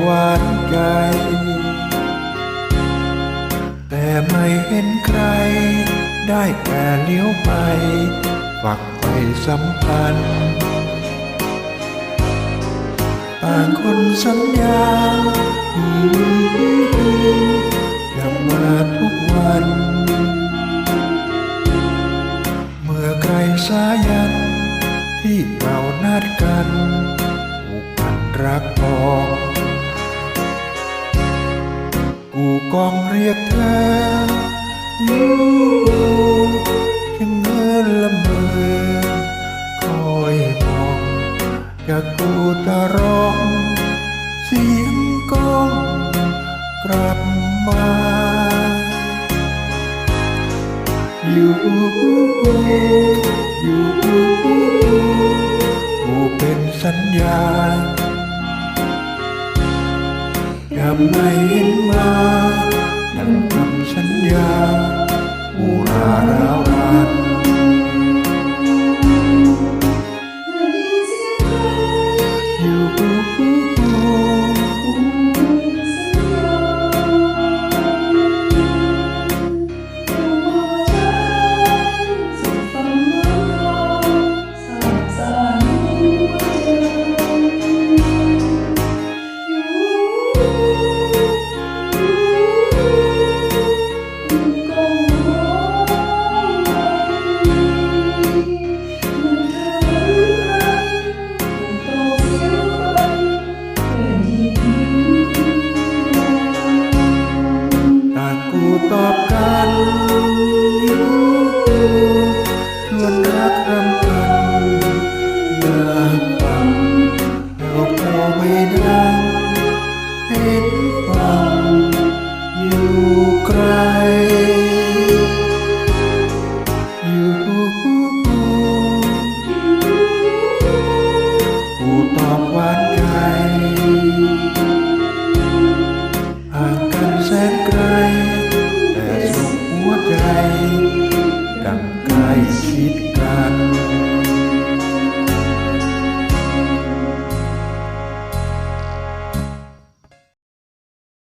หวานใจ แต่ไม่เห็นใคร ได้แต่เลี้ยวไป ฝักไปสัมพันธ์ต่างคนสัญญาอย่ามาทุกวัน เมื่อใครสายัน ที่เรานัดกันผูกพันรักพอ กองเรียกเธออยู่ยังเงินละเมอคอยมองจากกูตะร้อง เสียงกองกลับมา อยู่อยู่กูเป็นสัญญาอย่าไม่เห็นมา วนรักรำพันนางตำดอกเราไม่ได้เห็นฟังอยู่ไกลอยู่กูตอบหวานใจห่างกันแสนไกล แต่สุขหัวใจดัง